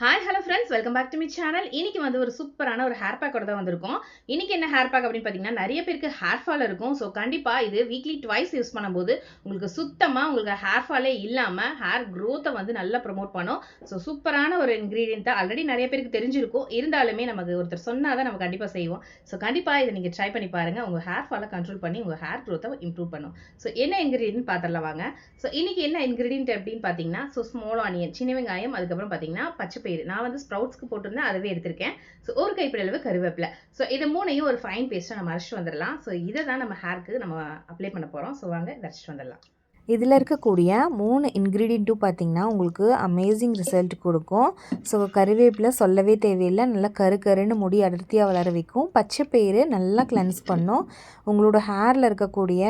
Hi hello friends welcome back to me channel இன்னைக்கு வந்து ஒரு சூப்பரான ஒரு ஹேர் பேக்கோட தான் வந்திருக்கும். இன்னைக்கு என்ன ஹேர் பேக் அப்படின்னு பார்த்தீங்கன்னா நிறைய பேருக்கு ஹேர் ஃபால் இருக்கும். ஸோ கண்டிப்பாக இது வீக்லி ட்வைஸ் யூஸ் பண்ணும்போது உங்களுக்கு சுத்தமாக உங்களுக்கு ஹேர் ஃபாலே இல்லாமல் ஹேர் க்ரோத்தை வந்து நல்லா ப்ரொமோட் பண்ணும். ஸோ சூப்பரான ஒரு இன்க்ரீடியன்ட் ஆல்ரெடி நிறைய பேருக்கு தெரிஞ்சிருக்கும். இருந்தாலுமே நமக்கு ஒருத்தர் சொன்னால் தான் நம்ம கண்டிப்பாக செய்வோம். ஸோ கண்டிப்பாக இதை நீங்கள் ட்ரை பண்ணி பாருங்கள் உங்கள் ஹேர் ஃபாலை கண்ட்ரோல் பண்ணி உங்கள் ஹேர் க்ரோத்தை இம்ப்ரூவ் பண்ணும். ஸோ என்ன இன்க்ரீடியன்ட் பார்த்துடலாம் வாங்க. ஸோ இன்னைக்கு என்ன இன்க்ரீடியன்ட் அப்படின்னு பார்த்தீங்கன்னா ஸோ ஸ்மால் ஆனியன் சின்ன வெங்காயம் அதுக்கப்புறம் பார்த்தீங்கன்னா பச்சை பேர் நான் வந்து ஸ்ப்ரவுட்ஸ்க்கு போட்டிருந்தேன் அதுவே எடுத்திருக்கேன். ஸோ ஒரு கைப்பிடி அளவு கருவேப்பிலை. ஸோ இது மூணையும் ஒரு ஃபைன் பேஸ்ட்டாக நம்ம அரைச்சிட்டு வந்துடலாம். ஸோ இதை தான் நம்ம ஹேர்க்கு நம்ம அப்ளை பண்ண போகிறோம் ஸோ வாங்க இதை அரைச்சிட்டு வந்துடலாம். இதில் இருக்கக்கூடிய மூணு இன்க்ரீடியண்ட்டும் பார்த்திங்கன்னா உங்களுக்கு அமேசிங் ரிசல்ட் கொடுக்கும். ஸோ கருவேப்பிலை சொல்லவே தேவையில்லை. நல்லா கரு கருன்னு முடி அடர்த்தியாக வளர வைக்கும். பச்சை பயிறு நல்லா கிளென்ஸ் பண்ணும். உங்களோட ஹேரில் இருக்கக்கூடிய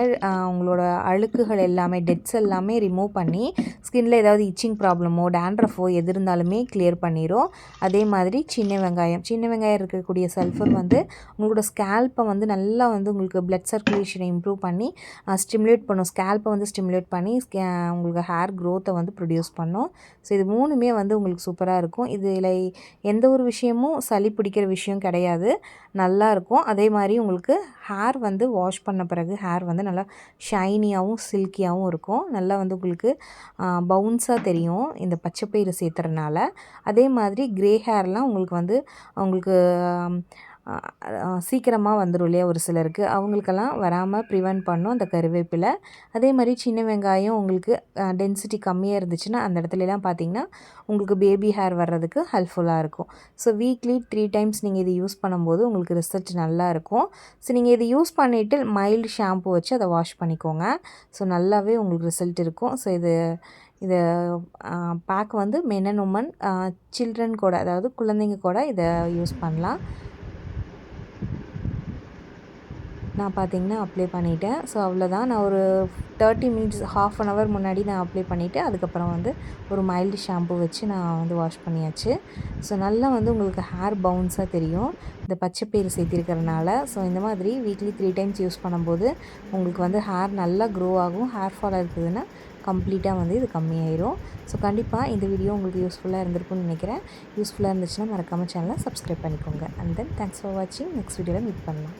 உங்களோட அழுக்குகள் எல்லாமே டெட்ஸ் எல்லாமே ரிமூவ் பண்ணி ஸ்கின்ல ஏதாவது இச்சிங் ப்ராப்ளமோ டேண்ட்ரஃபோ எது இருந்தாலுமே கிளியர் பண்ணிடும் அதே மாதிரி சின்ன வெங்காயம். சின்ன வெங்காயம் இருக்கக்கூடிய சல்ஃபர் வந்து உங்களோட ஸ்கேல்ப்பை வந்து நல்லா வந்து உங்களுக்கு பிளட் சர்க்குலேஷனை இம்ப்ரூவ் பண்ணி ஸ்டிமுலேட் பண்ணும். ஸ்கேல்ப்பை வந்து ஸ்டிமுலேட் பண்ணி உங்களுக்கு ஹேர் க்ரோத்தை வந்து ப்ரொடியூஸ் பண்ணும். ஸோ இது மூணுமே வந்து உங்களுக்கு சூப்பராக இருக்கும். இதில் எந்த ஒரு விஷயமும் சளி பிடிக்கிற விஷயம் கிடையாது. நல்லா இருக்கும். அதே மாதிரி உங்களுக்கு ஹேர் வந்து வாஷ் பண்ண பிறகு ஹேர் வந்து நல்லா ஷைனியாகவும் சில்கியாகவும் இருக்கும். நல்லா வந்து உங்களுக்கு பவுன்ஸாக தெரியும் இந்த பச்சைப்பயிறு சேர்த்துறதுனால. அதே மாதிரி க்ரே ஹேர்லாம் உங்களுக்கு வந்து உங்களுக்கு சீக்கிரமாக வந்துடும் இல்லையா ஒரு சிலருக்கு. அவங்களுக்கெல்லாம் வராமல் ப்ரிவெண்ட் பண்ணும் அந்த கருவேப்பிலை. அதே மாதிரி சின்ன வெங்காயம் உங்களுக்கு டென்சிட்டி கம்மியாக இருந்துச்சுன்னா அந்த இடத்துலலாம் பார்த்தீங்கன்னா உங்களுக்கு பேபி ஹேர் வர்றதுக்கு ஹெல்ப்ஃபுல்லாக இருக்கும். ஸோ வீக்லி த்ரீ டைம்ஸ் நீங்கள் இது யூஸ் பண்ணும்போது உங்களுக்கு ரிசல்ட் நல்லா இருக்கும். ஸோ நீங்கள் இது யூஸ் பண்ணிவிட்டு மைல்டு ஷாம்பு வச்சு அதை வாஷ் பண்ணிக்கோங்க. ஸோ நல்லாவே உங்களுக்கு ரிசல்ட் இருக்கும். ஸோ இது இதை பேக் வந்து மென் அண்ட் உமன் சில்ட்ரன் கூட அதாவது குழந்தைங்க கூட இதை யூஸ் பண்ணலாம். நான் பார்த்தீங்கன்னா அப்ளை பண்ணிட்டேன். ஸோ அவ்வளோதான் நான் ஒரு thirty minutes half an hour முன்னாடி நான் அப்ளை பண்ணிவிட்டு அதுக்கப்புறம் வந்து ஒரு மைல்டு ஷாம்பு வச்சு நான் வந்து வாஷ் பண்ணியாச்சு. ஸோ நல்லா வந்து உங்களுக்கு ஹேர் பவுன்ஸாக தெரியும். இந்த பச்சைப்பயிறு சேர்த்திருக்கிறனால ஸோ இந்த மாதிரி வீக்லி த்ரீ டைம்ஸ் யூஸ் பண்ணும்போது உங்களுக்கு வந்து ஹேர் நல்லா க்ரோ ஆகும். ஹேர் ஃபால் இருக்குதுன்னா கம்ப்ளீட்டாக வந்து இது கம்மியாயிரும். ஸோ கண்டிப்பாக இந்த வீடியோ உங்களுக்கு யூஸ்ஃபுல்லாக இருந்திருக்கும்னு நினைக்கிறேன். யூஸ்ஃபுல்லாக இருந்துச்சுன்னா மறக்காமல் சேனலை சப்ஸ்கிரைப் பண்ணிக்கோங்க. அண்ட் தென் தேங்க்ஸ் ஃபார் வாட்சிங் நெக்ஸ்ட் வீடியோவில் மீட் பண்ணலாம்.